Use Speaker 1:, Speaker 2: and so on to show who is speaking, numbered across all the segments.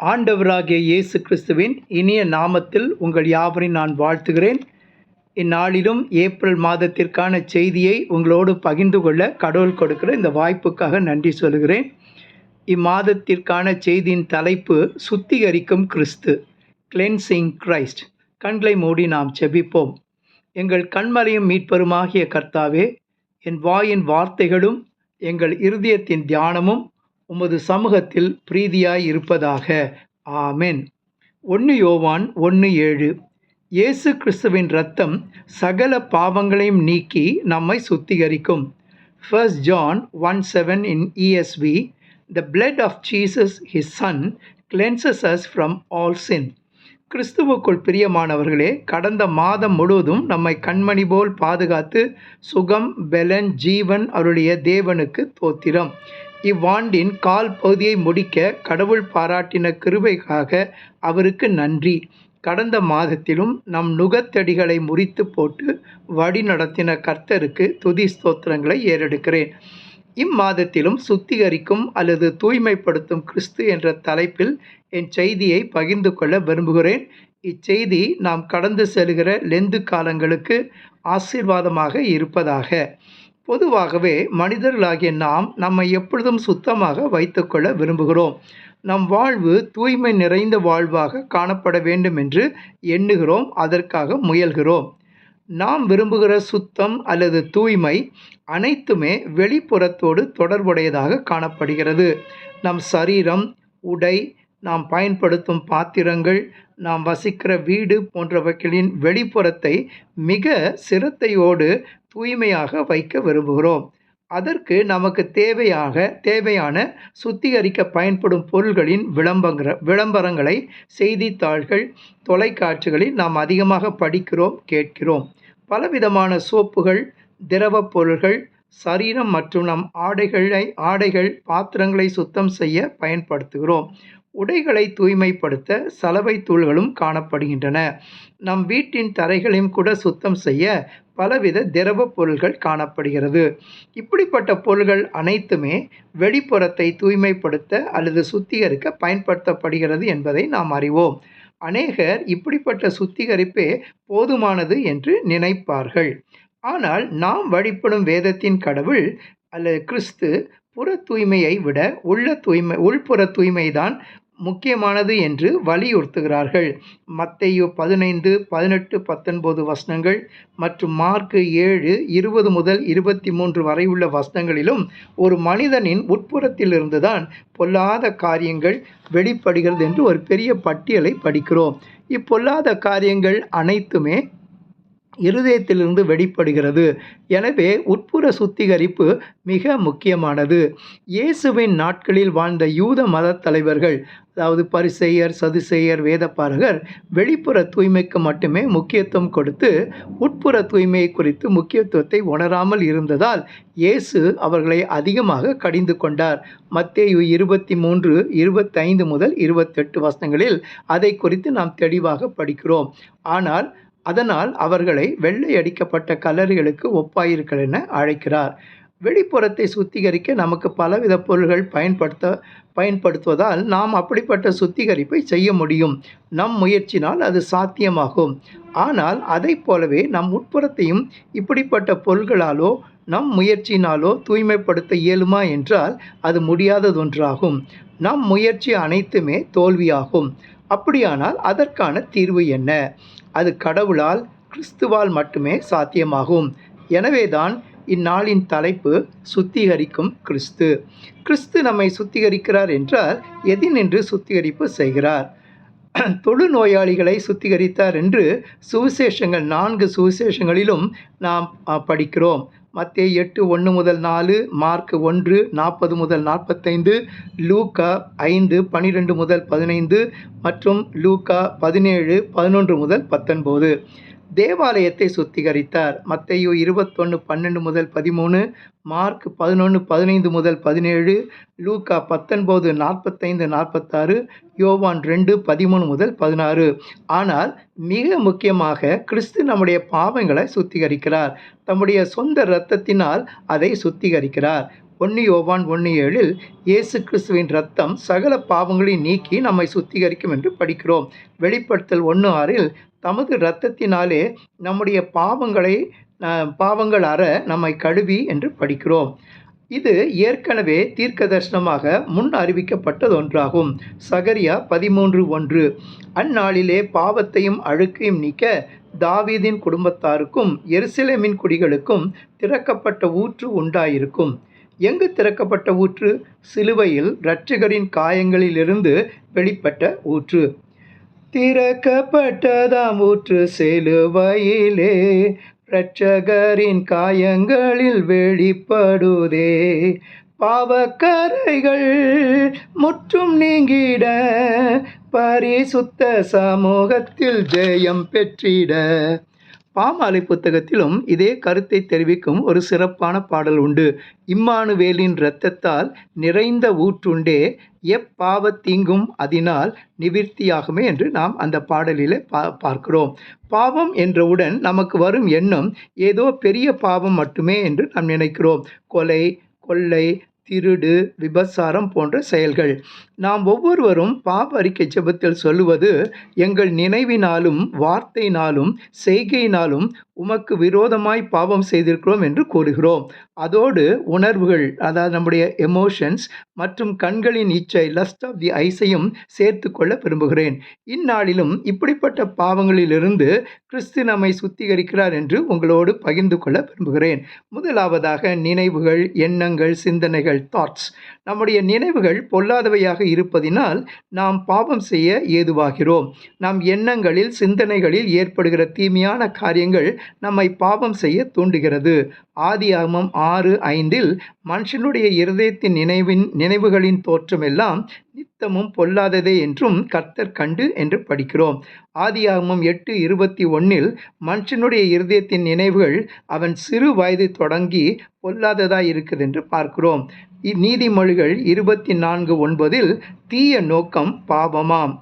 Speaker 1: ஆண்டவராகிய இயேசு கிறிஸ்துவின் இனிய நாமத்தில் உங்கள் யாவரையும் நான் வாழ்த்துகிறேன். இந்நாளிலும் ஏப்ரல் மாதத்திற்கான செய்தியை உங்களோடு பகிர்ந்து கொள்ள கடவுள் கொடுக்கிற இந்த வாய்ப்புக்காக நன்றி சொல்கிறேன் இம்மாதத்திற்கான செய்தியின் தலைப்பு சுத்திகரிக்கும் கிறிஸ்து கிளென்சிங் கிரைஸ்ட் கண்களை மூடி நாம் செபிப்போம். எங்கள் கண்மலையும் மீட்பருமாகிய கர்த்தாவே என் வாயின் வார்த்தைகளும் எங்கள் இருதயத்தின் தியானமும் உமது சமூகத்தில் பிரீதியாய் இருப்பதாக ஆமென். ஒன்று யோவான் ஒன்று ஏழு. இயேசு கிறிஸ்துவின் ரத்தம் சகல பாவங்களையும் நீக்கி நம்மை சுத்திகரிக்கும். First John one seven in E S V the blood of Jesus his son cleanses us from all sin கிறிஸ்துவுக்குள் பிரியமானவர்களே கடந்த மாதம் முழுவதும் நம்மை கண்மணி போல் பாதுகாத்து சுகம் பெலன் ஜீவன் அவருடைய தேவனுக்கு தோத்திரம். இவ்வாண்டின் கால் பகுதியை முடிக்க கடவுள் பாராட்டின கிருபைக்காக அவருக்கு நன்றி. கடந்த மாதத்திலும் நம் நுகத்தடிகளை முறித்து போட்டு வழி நடத்தின கர்த்தருக்கு துதி ஸ்தோத்திரங்களை ஏறெடுக்கிறேன். இம்மாதத்திலும் சுத்திகரிக்கும் அல்லது தூய்மைப்படுத்தும் கிறிஸ்து என்ற தலைப்பில் என் செய்தியை பகிர்ந்து கொள்ள விரும்புகிறேன். இச்செய்தி நாம் கடந்து செல்கிற லெந்து காலங்களுக்கு ஆசீர்வாதமாக இருப்பதாக. பொதுவாகவே மனிதர்களாகிய நாம் நம்மை எப்பொழுதும் சுத்தமாக வைத்துக்கொள்ள விரும்புகிறோம். நம் வாழ்வு தூய்மை நிறைந்த வாழ்வாக காணப்பட வேண்டும் என்று எண்ணுகிறோம் அதற்காக முயல்கிறோம். நாம் விரும்புகிற சுத்தம் அல்லது தூய்மை அனைத்துமே வெளிப்புறத்தோடு தொடர்புடையதாக காணப்படுகிறது. நம் சரீரம் உடை நாம் பயன்படுத்தும் பாத்திரங்கள் நாம் வசிக்கிற வீடு போன்றவைகளின் வெளிப்புறத்தை மிக சிரத்தையோடு தூய்மையாக வைக்க விரும்புகிறோம். அதற்கு நமக்கு தேவையாக தேவையான சுத்திகரிக்க பயன்படும் பொருள்களின் விளம்பர விளம்பரங்களை செய்தித்தாள்கள் தொலைக்காட்சிகளில் நாம் அதிகமாக படிக்கிறோம் கேட்கிறோம். பலவிதமான சோப்புகள் திரவப் பொருள்கள் சரீரம் மற்றும் நம் ஆடைகளை ஆடைகள் பாத்திரங்களை சுத்தம் செய்ய பயன்படுத்துகிறோம். உடைகளை தூய்மைப்படுத்த சலவை தூள்களும் காணப்படுகின்றன. நம் வீட்டின் தரைகளையும் கூட சுத்தம் செய்ய பலவித திரவ பொருள்கள் காணப்படுகிறது. இப்படிப்பட்ட பொருள்கள் அனைத்துமே வெளிப்புறத்தை தூய்மைப்படுத்த அல்லது சுத்திகரிக்க பயன்படுத்தப்படுகிறது என்பதை நாம் அறிவோம். அநேகர் இப்படிப்பட்ட சுத்திகரிப்பே போதுமானது என்று நினைப்பார்கள். ஆனால் நாம் வழிபடும் வேதத்தின் கடவுள் அல்லது கிறிஸ்து புற தூய்மையை விட உள்ள தூய்மை உள்புற தூய்மைதான் முக்கியமானது என்று வலியுறுத்துகிறார்கள். மத்தையு பதினைந்து பதினெட்டு பத்தொன்பது வசனங்கள் மற்றும் மார்க்கு ஏழு இருபது முதல் இருபத்தி மூன்று வரை உள்ள வசனங்களிலும் ஒரு மனிதனின் உட்புறத்திலிருந்து தான் பொல்லாத காரியங்கள் வெளிப்படுகிறது என்று ஒரு பெரிய பட்டியலை படிக்கிறோம். இப்பொல்லாத காரியங்கள் அனைத்துமே இருதயத்திலிருந்து வெளிப்படுகிறது. எனவே உட்புற சுத்திகரிப்பு மிக முக்கியமானது. இயேசுவின் நாட்களில் வாழ்ந்த யூத மத தலைவர்கள் அதாவது பரிசெயர் சதுசெயர் வேதப்பாரகர் வெளிப்புற தூய்மைக்கு மட்டுமே முக்கியத்துவம் கொடுத்து உட்புற தூய்மையை குறித்து முக்கியத்துவத்தை உணராமல் இருந்ததால் இயேசு அவர்களை அதிகமாக கடிந்து கொண்டார். மத்தேயு இருபத்தி மூன்று இருபத்தைந்து முதல் இருபத்தெட்டு வசனங்களில் அதை குறித்து நாம் தெளிவாக படிக்கிறோம். ஆனால் அதனால் அவர்களை வெள்ளை அடிக்கப்பட்ட கல்லறைகளுக்கு ஒப்பாயிருக்கள் என அழைக்கிறார். வெளிப்புறத்தை சுத்திகரிக்க நமக்கு பலவித பொருள்கள் பயன்படுத்த பயன்படுத்துவதால் நாம் அப்படிப்பட்ட சுத்திகரிப்பை செய்ய முடியும். நம் முயற்சினால் அது சாத்தியமாகும். ஆனால் அதை போலவே நம் உட்புறத்தையும் இப்படிப்பட்ட பொருள்களாலோ நம் முயற்சியினாலோ தூய்மைப்படுத்த இயலுமா என்றால் அது முடியாததொன்றாகும். நம் முயற்சி அனைத்துமே தோல்வியாகும். அப்படியானால் அதற்கான தீர்வு என்ன? அது கடவுளால் கிறிஸ்துவால் மட்டுமே சாத்தியமாகும். எனவேதான் இந்நாளின் தலைப்பு சுத்திகரிக்கும் கிறிஸ்து. கிறிஸ்து நம்மை சுத்திகரிக்கிறார் என்றால் எதினின்று சுத்திகரிப்பு செய்கிறார்? தொழுநோயாளிகளை சுத்திகரித்தார் என்று சுவிசேஷங்கள் நான்கு சுவிசேஷங்களிலும் நாம் படிக்கிறோம். மத்திய எட்டு ஒன்று முதல் நாலு மார்க் ஒன்று நாற்பது முதல் நாற்பத்தைந்து லூக்கா ஐந்து பன்னிரெண்டு முதல் பதினைந்து மற்றும் லூக்கா பதினேழு பதினொன்று முதல் பத்தொன்பது. தேவாலயத்தை சுத்திகரித்தார். மத்தையோ இருபத்தொன்று பன்னெண்டு முதல் பதிமூணு மார்க் பதினொன்று பதினைந்து முதல் பதினேழு லூக்கா பத்தொன்பது நாற்பத்தைந்து நாற்பத்தாறு யோவான் ரெண்டு பதிமூணு முதல் பதினாறு. ஆனால் மிக முக்கியமாக கிறிஸ்து நம்முடைய பாவங்களை சுத்திகரிக்கிறார். தம்முடைய சொந்த இரத்தத்தினால் அதை சுத்திகரிக்கிறார். ஒன்று யோவான் ஒன்று ஏழில் இயேசு கிறிஸ்துவின் ரத்தம் சகல பாவங்களை நீக்கி நம்மை சுத்திகரிக்கும் என்று படிக்கிறோம். வெளிப்படுத்தல் ஒன்று ஆறில் தமது இரத்தத்தினாலே நம்முடைய பாவங்களை பாவங்கள் அற நம்மை கழுவி என்று படிக்கிறோம். இது ஏற்கனவே தீர்க்க தரிசனமாக முன் அறிவிக்கப்பட்டது ஒன்றாகும் சகரியா பதிமூன்று ஒன்று அந்நாளிலே பாவத்தையும் அழுக்கையும் நீக்க தாவீதின் குடும்பத்தாருக்கும் எருசலேமின் குடிகளுக்கும் திறக்கப்பட்ட ஊற்று உண்டாயிருக்கும். எங்கு திறக்கப்பட்ட ஊற்று? சிலுவையில் இரட்சகரின் காயங்களிலிருந்து வெளிப்பட்ட ஊற்று. திறக்கப்பட்டதாம் ஊற்று சிலுவையிலே இரட்சகரின் காயங்களில் வெளிப்படுதே. பாவக்கரைகள் முற்றும் நீங்கிட பரிசுத்த சமூகத்தில் ஜெயம் பெற்றிட. பாமாலை புத்தகத்திலும் இதே கருத்தை தெரிவிக்கும் ஒரு சிறப்பான பாடல் உண்டு. இம்மானுவேலின் இரத்தத்தால் நிறைந்த ஊற்றுண்டே எப்பாவத்தீங்கும் அதனால் நிவிற்த்தியாகுமே என்று நாம் அந்த பாடலில் பா பார்க்கிறோம். பாவம் என்றவுடன் நமக்கு வரும் எண்ணம் ஏதோ பெரிய பாவம் மட்டுமே என்று நாம் நினைக்கிறோம். கொலை கொள்ளை திருடு விபசாரம் போன்ற செயல்கள். நாம் ஒவ்வொருவரும் பாப அறிக்கை ஜெபத்தில் சொல்லுவது எங்கள் நினைவினாலும் வார்த்தையினாலும் செய்கையினாலும் உமக்கு விரோதமாய் பாவம் செய்திருக்கிறோம் என்று கூறுகிறோம். அதோடு உணர்வுகள் அதாவது நம்முடைய எமோஷன்ஸ் மற்றும் கண்களின் இச்சை லஸ்ட் ஆஃப் தி ஐஸையும் சேர்த்து கொள்ள விரும்புகிறேன். இந்நாளிலும் இப்படிப்பட்ட பாவங்களிலிருந்து கிறிஸ்து நம்மை சுத்திகரிக்கிறார் என்று உங்களோடு பகிர்ந்து கொள்ள விரும்புகிறேன். முதலாவதாக நினைவுகள் எண்ணங்கள் சிந்தனைகள் தாட்ஸ் நம்முடைய நினைவுகள் பொல்லாதவையாக இருப்பதினால் நாம் பாவம் செய்ய ஏதுவாகிறோம். நம் எண்ணங்களில் சிந்தனைகளில் ஏற்படுகிற தீமையான காரியங்கள் நம்மை பாவம் செய்ய தூண்டுகிறது. ஆதி ஆதியாகமம் ஆறு ஐந்தில் மனுஷனுடைய இருதயத்தின் நினைவின் நினைவுகளின் தோற்றமெல்லாம் நித்தமும் பொல்லாததே என்றும் கர்த்தர் கண்டு என்று படிக்கிறோம். ஆதியாகமம் எட்டு இருபத்தி ஒன்னில் மனுஷனுடைய இருதயத்தின் நினைவுகள் அவன் சிறு வயது தொடங்கி பொல்லாததாக இருக்குது என்று பார்க்கிறோம். இந்நீதிமொழிகள் இருபத்தி நான்கு ஒன்பதில் தீய நோக்கம் பாவமாம்.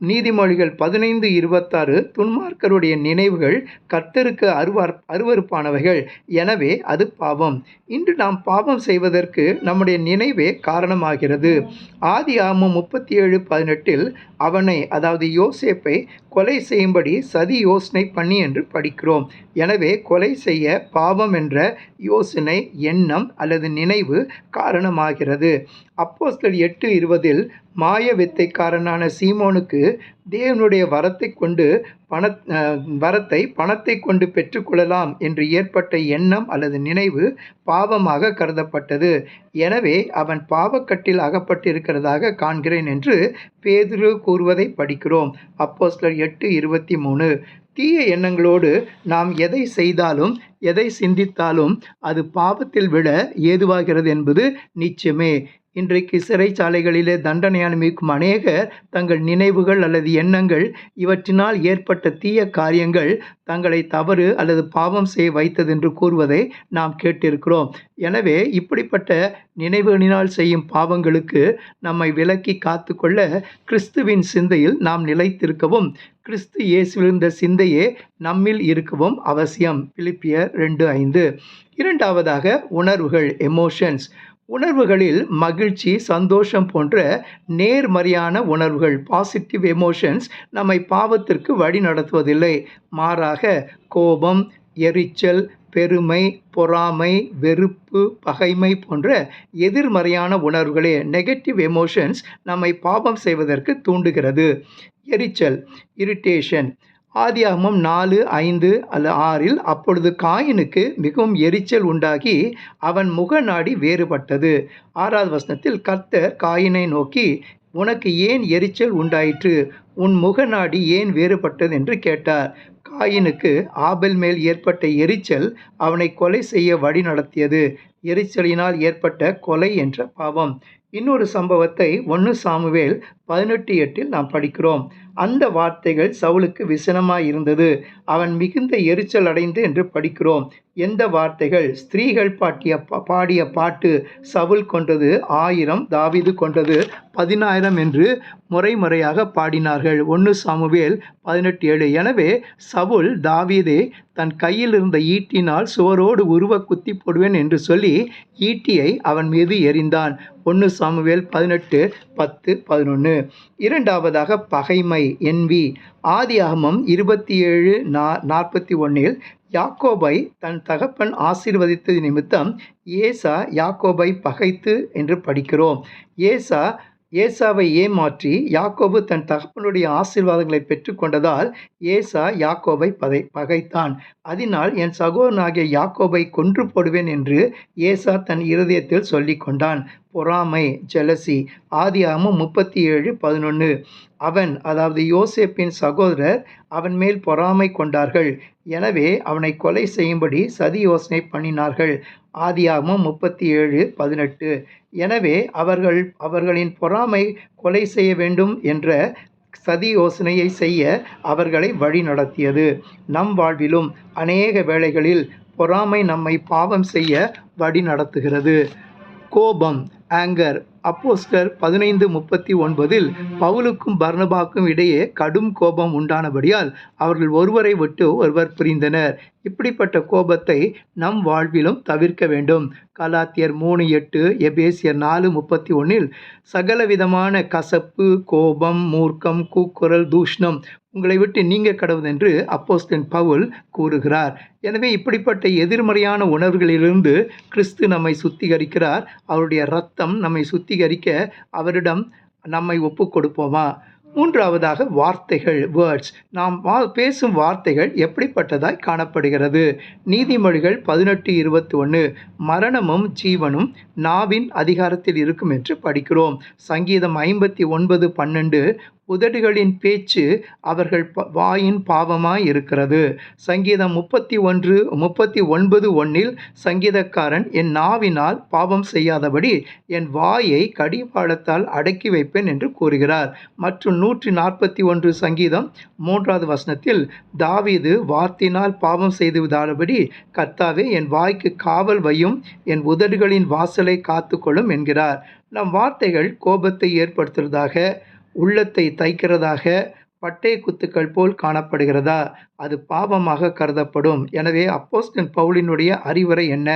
Speaker 1: நீதிமொழிகள் பதினைந்து இருபத்தாறு துன்மார்க்கருடைய நினைவுகள் கர்த்தருக்கு அருவார் அருவருப்பானவைகள். எனவே அது பாவம். இன்று நாம் பாவம் செய்வதற்கு நம்முடைய நினைவே காரணமாகிறது. ஆதி ஆமம் முப்பத்தி ஏழு பதினெட்டில் அவனை அதாவது யோசேப்பை கொலை செய்யும்படி சதி யோசனை பண்ணி என்று படிக்கிறோம். எனவே கொலை செய்ய பாவம் என்ற யோசனை எண்ணம் அல்லது நினைவு காரணமாகிறது. அப்போஸ்தலர் எட்டு இருபதில் மாய வித்தைக்காரனான சீமோனுக்கு தேவனுடைய வரத்தை கொண்டு பண வரத்தை பணத்தை கொண்டு பெற்றுக்கொள்ளலாம் என்று ஏற்பட்ட எண்ணம் அல்லது நினைவு பாவமாக கருதப்பட்டது. எனவே அவன் பாவக்கட்டில் அகப்பட்டிருக்கிறதாக காண்கிறேன் என்று பேதுரு கூறுவதை படிக்கிறோம். அப்போஸ்லர் எட்டு இருபத்தி மூணு. தீய எண்ணங்களோடு நாம் எதை செய்தாலும் எதை சிந்தித்தாலும் அது பாவத்தில் விட ஏதுவாகிறது என்பது நிச்சயமே. இன்றைக்கு சிறைச்சாலைகளிலே தண்டனை அனுபவிக்கும் அநேகர் தங்கள் நினைவுகள் அல்லது எண்ணங்கள் இவற்றினால் ஏற்பட்ட தீய காரியங்கள் தங்களை தவறு அல்லது பாவம் செய்ய வைத்தது என்று கூறுவதை நாம் கேட்டிருக்கிறோம். எனவே இப்படிப்பட்ட நினைவுகளினால் செய்யும் பாவங்களுக்கு நம்மை விலக்கி காத்துக்கொள்ள கிறிஸ்துவின் சிந்தையில் நாம் நிலைத்திருக்கவும் கிறிஸ்து இயேசுவிருந்த சிந்தையே நம்மில் இருக்கவும் அவசியம். பிலிப்பியர் ரெண்டு ஐந்து. இரண்டாவதாக உணர்வுகள் எமோஷன்ஸ் உணர்வுகளில் மகிழ்ச்சி சந்தோஷம் போன்ற நேர்மறையான உணர்வுகள் பாசிட்டிவ் எமோஷன்ஸ் நம்மை பாவத்திற்கு வழி நடத்துவதில்லை. மாறாக கோபம் எரிச்சல் பெருமை பொறாமை வெறுப்பு பகைமை போன்ற எதிர்மறையான உணர்வுகளே நெகட்டிவ் எமோஷன்ஸ் நம்மை பாவம் செய்வதற்கு தூண்டுகிறது. எரிச்சல் இரிட்டேஷன் ஆதியாகமம் நாலு ஐந்து அல்ல ஆறில் அப்பொழுது காயினுக்கு மிகவும் எரிச்சல் உண்டாகி அவன் முகநாடி வேறுபட்டது. ஆறாவது வசனத்தில் கர்த்தர் காயினை நோக்கி உனக்கு ஏன் எரிச்சல் உண்டாயிற்று? உன் முகநாடி ஏன் வேறுபட்டது? என்று கேட்டார். காயினுக்கு ஆபல் மேல் ஏற்பட்ட எரிச்சல் அவனை கொலை செய்ய வழி நடத்தியது எரிச்சலினால் ஏற்பட்ட கொலை என்ற பாவம். இன்னொரு சம்பவத்தை ஒன்று சாமுவேல் பதினெட்டு எட்டில் நாம் படிக்கிறோம். அந்த வார்த்தைகள் சவுலுக்கு விசனமாய் இருந்தது. அவன் மிகுந்த எரிச்சல் அடைந்து என்று படிக்கிறோம். எந்த வார்த்தைகள்? ஸ்திரீகள் பாட்டிய பா- பாடிய பாட்டு சவுல் கொண்டது ஆயிரம் தாவீது கொண்டது பதினாயிரம் என்று முறை முறையாக பாடினார்கள். ஒன்று சாமுவேல் பதினெட்டு ஏழு. எனவே சவுல் தாவீதை தன் கையில் இருந்த ஈட்டினால் சுவரோடு உருவ குத்தி போடுவேன் என்று சொல்லி ஈட்டியை அவன் மீது எறிந்தான். ஒன்று சாமுவேல் பதினெட்டு பத்து பதினொன்று இரண்டாவதாக பகைமை என்வி. ஆதியாகமம் இருபத்தி ஏழு நா நாற்பத்தி ஒன்றில் யாக்கோபை தன் தகப்பன் ஆசீர்வதித்தது நிமித்தம் ஏசா யாக்கோபை பகைத்து என்று படிக்கிறோம். ஏசா ஏசாவை ஏமாற்றி யாக்கோபு தன் தகப்பனுடைய ஆசீர்வாதங்களை பெற்றுக்கொண்டதால் ஏசா யாக்கோபை பதை பகைத்தான். அதனால் என் சகோதரனாகிய யாக்கோபை கொன்று போடுவேன் என்று ஏசா தன் இருதயத்தில் சொல்லி கொண்டான் பொறாமை ஜெலசி ஆதியாகமும் முப்பத்தி ஏழு பதினொன்று அவன் அதாவது யோசேப்பின் சகோதரர் அவன் மேல் பொறாமை கொண்டார்கள். எனவே அவனை கொலை செய்யும்படி சதி யோசனை பண்ணினார்கள். ஆதியாகமும் முப்பத்தி ஏழு பதினெட்டு. எனவே அவர்கள் அவர்களின் பொறாமை கொலை செய்ய வேண்டும் என்ற சதி யோசனையை செய்ய அவர்களை வழி நடத்தியது. நம் வாழ்விலும் அநேக வேளைகளில் பொறாமை நம்மை பாவம் செய்ய வழி நடத்துகிறது. கோபம் ஆங்கர் அப்போஸ்டர் பதினைந்து முப்பத்தி ஒன்பதில் பவுலுக்கும் பர்னபாக்கும் இடையே கடும் கோபம் உண்டானபடியால் அவர்கள் ஒருவரை விட்டு ஒருவர் பிரிந்தனர். இப்படிப்பட்ட கோபத்தை நம் வாழ்விலும் தவிர்க்க வேண்டும். கலாத்தியர் மூணு எட்டு எபேசியர் நாலு முப்பத்தி ஒன்றில் சகலவிதமான கசப்பு கோபம் மூர்க்கம் கூக்குரல் தூஷ்ணம் உங்களை விட்டு நீங்க கடவுதென்று அப்போஸ்தன் பவுல் கூறுகிறார். எனவே இப்படிப்பட்ட எதிர்மறையான உணர்வுகளிலிருந்து கிறிஸ்து நம்மை சுத்திகரிக்கிறார். அவருடைய ரத்தம் நம்மை சுத்தி சுத்திகரிக்க அவரிடம் நம்மை ஒப்பு கொடுப்போமா மூன்றாவதாக வார்த்தைகள் வேர்ட்ஸ் நாம் வா பேசும் வார்த்தைகள் எப்படிப்பட்டதாய் காணப்படுகிறது? நீதிமொழிகள் பதினெட்டு இருபத்தி ஒன்று மரணமும் ஜீவனும் நாவின் அதிகாரத்தில் இருக்கும் என்று படிக்கிறோம். சங்கீதம் ஐம்பத்தி ஒன்பது பன்னெண்டு. உதடுகளின் பேச்சு அவர்கள் ப- வாயின் பாவமாய் இருக்கிறது. சங்கீதம் முப்பத்தி ஒன்று முப்பத்தி ஒன்பது ஒன்றில் சங்கீதக்காரன் என் நாவினால் பாவம் செய்யாதபடி என் வாயை கடிவாளத்தால் அடக்கி வைப்பேன் என்று கூறுகிறார். மற்றும் நூற்றி நாற்பத்தி ஒன்று சங்கீதம் மூன்றாவது வசனத்தில் தாவீது வார்த்தையினால் பாவம் செய்து விடாதபடி கர்த்தாவே என் வாய்க்கு காவல் வையும் என் உதடுகளின் வாசலை காத்துக்கொள்ளும் என்கிறார். நம் வார்த்தைகள் கோபத்தை ஏற்படுத்துவதாக உள்ளத்தை தைக்கிறதாக பட்டை குத்துக்கள் போல் காணப்படுகிறதா? அது பாவமாக கருதப்படும். எனவே அப்போஸ்டன் பவுலினுடைய அறிவுரை என்ன?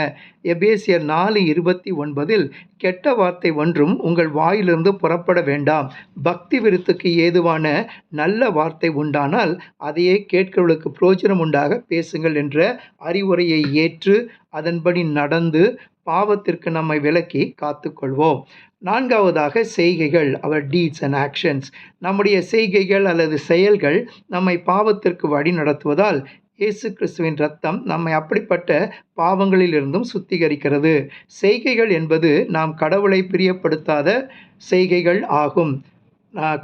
Speaker 1: எபேசியர் நாலு இருபத்தி ஒன்பதில் கெட்ட வார்த்தை ஒன்றும் உங்கள் வாயிலிருந்து புறப்பட வேண்டாம். பக்தி விருத்துக்கு ஏதுவான நல்ல வார்த்தை உண்டானால் அதையே கேட்கிறவர்களுக்கு பிரயோஜனம் உண்டாக பேசுங்கள் என்ற அறிவுரையை ஏற்று அதன்படி நடந்து பாவத்திற்கு நம்மை விலக்கி காத்துக்கொள்வோம். நான்காவதாக செய்கைகள் அவர் டீட்ஸ் அண்ட் ஆக்ஷன்ஸ் நம்முடைய செய்கைகள் அல்லது செயல்கள் நம்மை பாவத்திற்கு வழி நடத்துவதால் இயேசு கிறிஸ்துவின் ரத்தம் நம்மை அப்படிப்பட்ட பாவங்களிலிருந்தும் சுத்திகரிக்கிறது. செய்கைகள் என்பது நாம் கடவுளை பிரியப்படுத்தாத செய்கைகள் ஆகும்.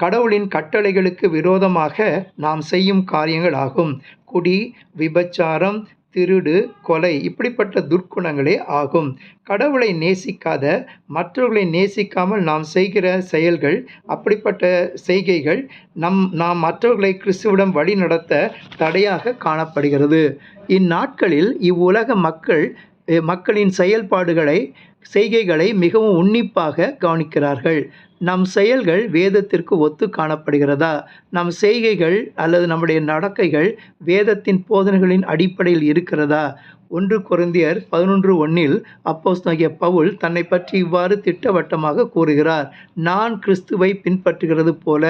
Speaker 1: கடவுளின் கட்டளைகளுக்கு விரோதமாக நாம் செய்யும் காரியங்கள் ஆகும். குடி விபச்சாரம் திருடு கொலை இப்படிப்பட்ட துர்க்குணங்களே ஆகும். கடவுளை நேசிக்காத மற்றவர்களை நேசிக்காமல் நாம் செய்கிற செயல்கள் அப்படிப்பட்ட செய்கைகள் நம் நாம் மற்றவர்களை கிறிஸ்துவிடம் வழி நடத்த தடையாக காணப்படுகிறது. இந்நாட்களில் இவ்வுலக மக்கள் மக்களின் செயல்பாடுகளை செய்கைகளை மிகவும் உன்னிப்பாக கவனிக்கிறார்கள். நம் செயல்கள் வேதத்திற்கு ஒத்து காணப்படுகிறதா? நம் செய்கைகள் அல்லது நம்முடைய நடக்கைகள் வேதத்தின் போதனைகளின் அடிப்படையில் இருக்கிறதா? ஒன்று குறைந்தியர் பதினொன்று ஒன்றில் ஆகிய பவுல் தன்னை பற்றி இவ்வாறு திட்டவட்டமாக கூறுகிறார் நான் கிறிஸ்துவை பின்பற்றுகிறது போல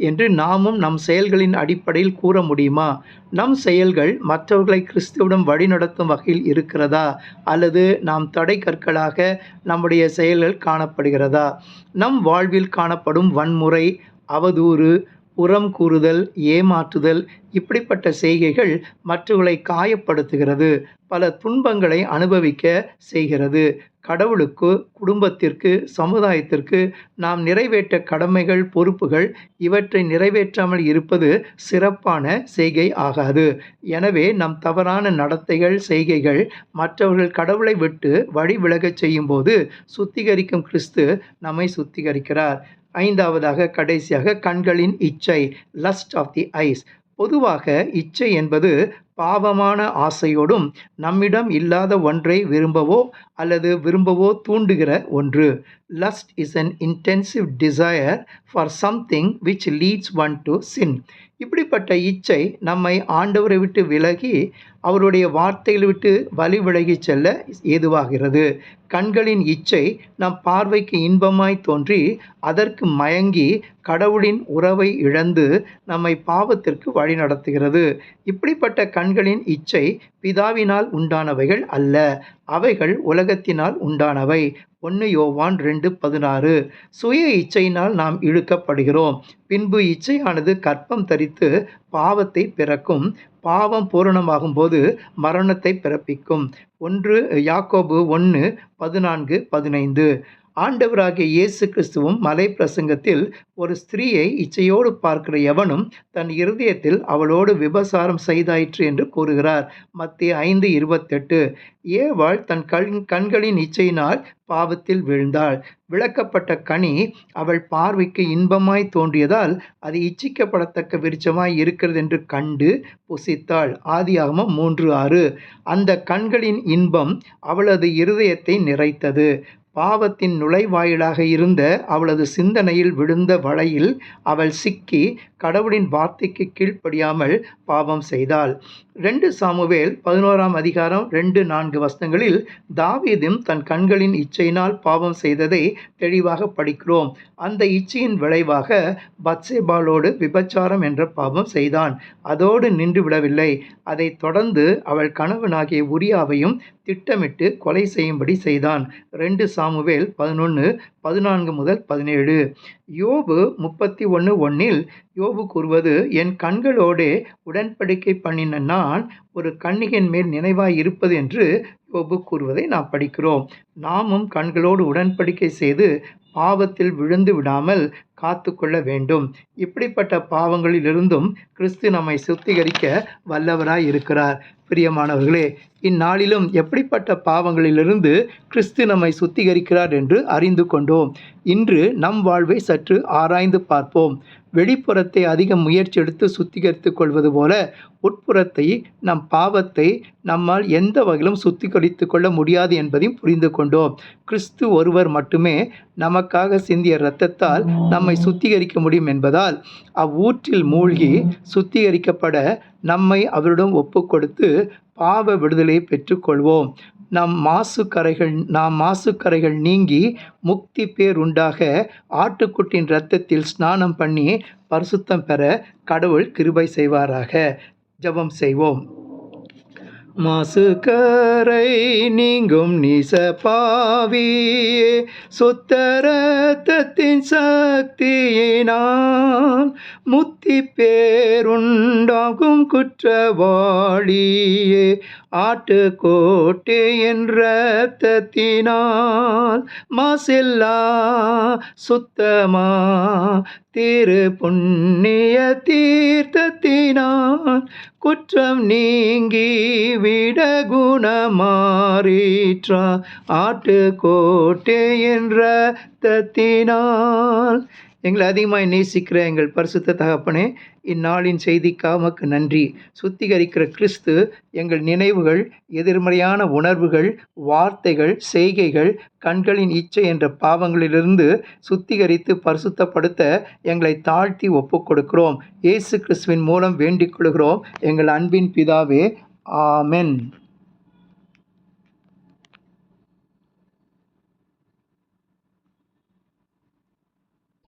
Speaker 1: என்று நாமும் நம் செயல்களின் அடிப்படையில் கூற முடியுமா? நம் செயல்கள் மற்றவர்களை கிறிஸ்துவிடம் வழிநடத்தும் வகையில் இருக்கிறதா? அல்லது நாம் தடை கற்களாக நம்முடைய செயல்கள் காணப்படுகிறதா? நம் வாழ்வில் காணப்படும் வன்முறை அவதூறு புறம் கூறுதல் ஏமாற்றுதல் இப்படிப்பட்ட செய்கைகள் மற்றவர்களை காயப்படுத்துகிறது. பல துன்பங்களை அனுபவிக்க செய்கிறது. கடவுளுக்கு குடும்பத்திற்கு சமுதாயத்திற்கு நாம் நிறைவேற்ற கடமைகள் பொறுப்புகள் இவற்றை நிறைவேற்றாமல் இருப்பது சிறப்பான செய்கை ஆகாது. எனவே நம் தவறான நடத்தைகள் செய்கைகள் மற்றவர்கள் கடவுளை விட்டு வழி விலகச் செய்யும்போது சுத்திகரிக்கும் கிறிஸ்து நம்மை சுத்திகரிக்கிறார். ஐந்தாவதாக கடைசியாக கண்களின் இச்சை லஸ்ட் ஆஃப் தி ஐஸ் பொதுவாக இச்சை என்பது பாவமான ஆசையோடும் நம்மிடம் இல்லாத ஒன்றை விரும்பவோ அல்லது விரும்பவோ தூண்டுகிற ஒன்று. Lust is an intensive desire for something which leads one to sin இப்படிப்பட்ட இச்சை நம்மை ஆண்டவரை விட்டு விலகி அவருடைய வார்த்தையில் விட்டு வழி விலகி செல்ல ஏதுவாகிறது. கண்களின் இச்சை நம் பார்வைக்கு இன்பமாய் தோன்றி அதற்கு மயங்கி கடவுளின் உறவை இழந்து நம்மை பாவத்திற்கு வழி நடத்துகிறது இப்படிப்பட்ட கண்களின் இச்சை பிதாவினால் உண்டானவைகள் அல்ல அவைகள் உலகத்தினால் உண்டானவை. ஒன்று யோவான் ரெண்டு பதினாறு. சுய இச்சையினால் நாம் இழுக்கப்படுகிறோம். பின்பு இச்சையானது கற்பம் தரித்து பாவத்தை பிறக்கும். பாவம் பூரணமாகும் போது மரணத்தை பிறப்பிக்கும். ஒன்று யாக்கோபு ஒன்று பதினான்கு பதினைந்து. ஆண்டவராகிய இயேசு கிறிஸ்துவும் மலை பிரசங்கத்தில் ஒரு ஸ்திரீயை இச்சையோடு பார்க்கிற எவனும் தன் இருதயத்தில் அவளோடு விபசாரம் செய்தாயிற்று என்று கூறுகிறார். மத்திய ஐந்து இருபத்தெட்டு. ஏவாள் தன் கண் கண்களின் இச்சையினால் பாவத்தில் விழுந்தாள். விளக்கப்பட்ட கனி அவள் பார்வைக்கு இன்பமாய் தோன்றியதால் அது இச்சிக்கப்படத்தக்க விருச்சமாய் இருக்கிறது என்று கண்டு புசித்தாள். ஆதியாகமம் மூன்று ஆறு. அந்த கண்களின் இன்பம் அவளது இருதயத்தை நிறைத்தது. பாவத்தின் நுழைவாயிலாக இருந்த அவளது சிந்தனையில் விழுந்த வலையில் அவள் சிக்கி கடவுளின் வார்த்தைக்கு கீழ்ப்படியாமல் பாவம் செய்தாள். ரெண்டு சாமுவேல் பதினோராம் அதிகாரம் ரெண்டு நான்கு வசனங்களில் தாவீதும் தன் கண்களின் இச்சையினால் பாவம் செய்ததை தெளிவாக படிக்கிறோம். அந்த இச்சையின் விளைவாக பத்சேபாலோடு விபச்சாரம் என்ற பாவம் செய்தான். அதோடு நின்று விடவில்லை. அதைத் தொடர்ந்து அவள் கணவனாகிய உரியாவையும் திட்டமிட்டு கொலை செய்யும்படி செய்தான். ரெண்டு சாமுவேல் பதினொன்று பதினான்கு முதல் பதினேழு. யோபு முப்பத்தி ஒன்று ஒன்றில் யோபு கூறுவது என் கண்களோடே உடன்படிக்கை பண்ணின நான் ஒரு கண்ணிகன் மேல் நினைவாய் இருப்பது என்று யோபு கூறுவதை நாம் படிக்கிறோம். நாமும் கண்களோடு உடன்படிக்கை செய்து பாவத்தில் விழுந்து விடாமல் காத்து கொள்ள வேண்டும். இப்படிப்பட்ட பாவங்களிலிருந்தும் கிறிஸ்து நம்மை சுத்திகரிக்க வல்லவராய் இருக்கிறார். பிரியமானவர்களே இந்நாளிலும் எப்படிப்பட்ட பாவங்களிலிருந்து கிறிஸ்து நம்மை சுத்திகரிக்கிறார் என்று அறிந்து கொண்டோம். இன்று நம் வாழ்வை சற்று ஆராய்ந்து பார்ப்போம். வெளிப்புறத்தை அதிக முயற்சி எடுத்து சுத்திகரித்து கொள்வது போல உட்புறத்தை நம் பாவத்தை நம்மால் எந்த வகையிலும் சுத்திகரித்து கொள்ள முடியாது என்பதையும் புரிந்து கொண்டோம். கிறிஸ்து ஒருவர் மட்டுமே நமக்காக சிந்திய இரத்தத்தால் நம்மை நம்மை சுத்திகரிக்க முடியும் என்பதால் அவ்வூற்றில் மூழ்கி சுத்திகரிக்கப்பட நம்மை அவரிடம் ஒப்பு கொடுத்து பாவ விடுதலை பெற்றுக்கொள்வோம். நம் மாசுக்கரைகள் நாம் மாசு கரைகள் நீங்கி முக்தி பேர் உண்டாக ஆட்டுக்குட்டின் இரத்தத்தில் ஸ்நானம் பண்ணி பரிசுத்தம் பெற கடவுள் கிருபை செய்வாராக. ஜெபம் செய்வோம். மாசு கரை நீங்கும் நீச பாவியே சுத்தரத்தின் சக்தியினால் முத்தி பேருண்டாகும் குற்றவாளியே ஆட்டுக்கோட்டை என்ற ரத்தத்தினால் மாசில்லா சுத்தமா திரு புண்ணிய தீர்த்தத்தினால் குற்றம் நீங்கி விட குணமாறீற்றா? ஆட்டுக்கோட்டை என்ற தத்தினால் எங்களை அதிகமாக நேசிக்கிற எங்கள் பரிசுத்த தகப்பனே இந்நாளின் செய்திக்காக உமக்கு நன்றி. சுத்திகரிக்கிற கிறிஸ்து எங்கள் நினைவுகள் எதிர்மறையான உணர்வுகள் வார்த்தைகள் செய்கைகள் கண்களின் இச்சை என்ற பாவங்களிலிருந்து சுத்திகரித்து பரிசுத்தப்படுத்த எங்களை தாழ்த்தி ஒப்புக் கொடுக்கிறோம். இயேசு கிறிஸ்துவின் மூலம் வேண்டிக் கொள்கிறோம். எங்கள் அன்பின் பிதாவே ஆமென்.